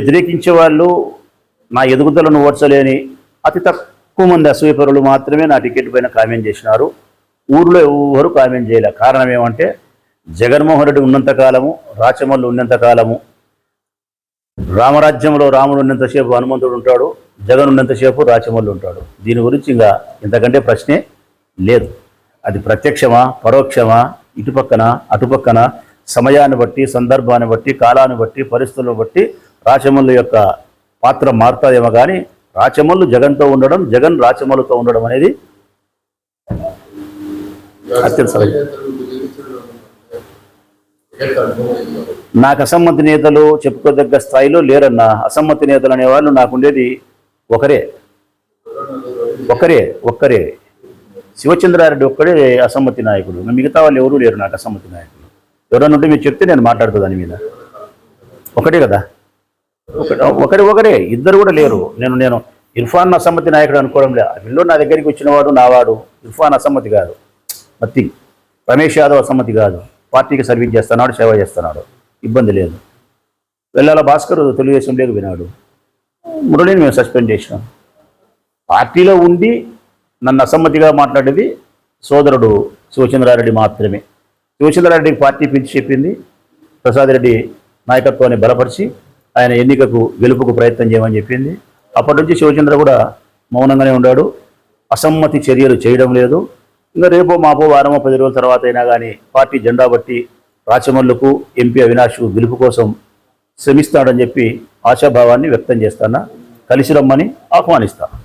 వ్యతిరేకించే వాళ్ళు నా ఎదుగుదలను ఓడ్చలేని అతి తక్కువ మంది అసూయపరులు మాత్రమే నా టికెట్ పైన కామెంట్ చేసినారు. ఊర్లో ఎవరు కామెంట్ చేయలే. కారణం ఏమంటే జగన్మోహన్ రెడ్డి ఉన్నంత కాలము రాచమల్లు ఉన్నంత కాలము రామరాజ్యంలో రాముడు ఉన్నంతసేపు హనుమంతుడు ఉంటాడు జగన్ ఉన్నంతసేపు రాచమల్లు ఉంటాడు. దీని గురించి ఇంకా ఇంతకంటే ప్రశ్నే లేదు. అది ప్రత్యక్షమా పరోక్షమా ఇటుపక్కన అటుపక్కన సమయాన్ని బట్టి సందర్భాన్ని బట్టి కాలాన్ని బట్టి పరిస్థితులను బట్టి రాచమల్లు యొక్క పాత్ర మారుతుందేమో కానీ రాచమల్లు జగన్తో ఉండడం జగన్ రాచమల్లుతో ఉండడం అనేది అత్యంత నాకు అసమ్మతి నేతలు చెప్పుకోదగ్గ స్థాయిలో లేరన్న అసమ్మతి నేతలు అనేవాళ్ళు నాకుండేది ఒకరే. ఒక్కరే ఒక్కరే. శివచంద్రారెడ్డి ఒక్కడే అసమ్మతి నాయకుడు. మిగతా వాళ్ళు ఎవరూ లేరు నాకు అసమ్మతి నాయకులు. ఎవరన్నా ఉంటే మీరు చెప్తే నేను మాట్లాడుతా దాని మీద. ఒకటే కదా? ఒకటి ఒకరే ఒకరే ఇద్దరు కూడా లేరు. నేను నేను ఇర్ఫాన్ అసమ్మతి నాయకుడు అనుకోవడం లేదు. వీళ్ళు నా దగ్గరికి వచ్చినవాడు నావాడు ఇర్ఫాన్ అసమ్మతి కాదు. మత్తి రమేష్ యాదవ్ అసమ్మతి కాదు. పార్టీకి సర్వీస్ చేస్తున్నాడు సేవ చేస్తున్నాడు. ఇబ్బంది లేదు. వెళ్ళాల భాస్కర్ లేదు వినాడు. మురళిని మేము సస్పెండ్ చేసినాం. పార్టీలో ఉండి నన్ను అసమ్మతిగా మాట్లాడేది సోదరుడు శివచంద్రారెడ్డి మాత్రమే. శివచంద్రారెడ్డికి పార్టీ పిలిచి చెప్పింది. ప్రసాద్ రెడ్డి నాయకత్వాన్ని బలపరిచి ఆయన ఎన్నికకు గెలుపుకు ప్రయత్నం చేయమని చెప్పింది. అప్పటి నుంచి శివచంద్ర కూడా మౌనంగానే ఉన్నాడు అసమ్మతి చర్యలు చేయడం లేదు. ఇంకా రేపో మాపో వారమో పది రోజుల తర్వాత అయినా కానీ పార్టీ జెండా బట్టి రాచమల్లుకు ఎంపీ అవినాష్కు గెలుపు కోసం శ్రమిస్తాడని చెప్పి ఆశాభావాన్ని వ్యక్తం చేస్తానా. కలిసి రమ్మని ఆహ్వానిస్తాను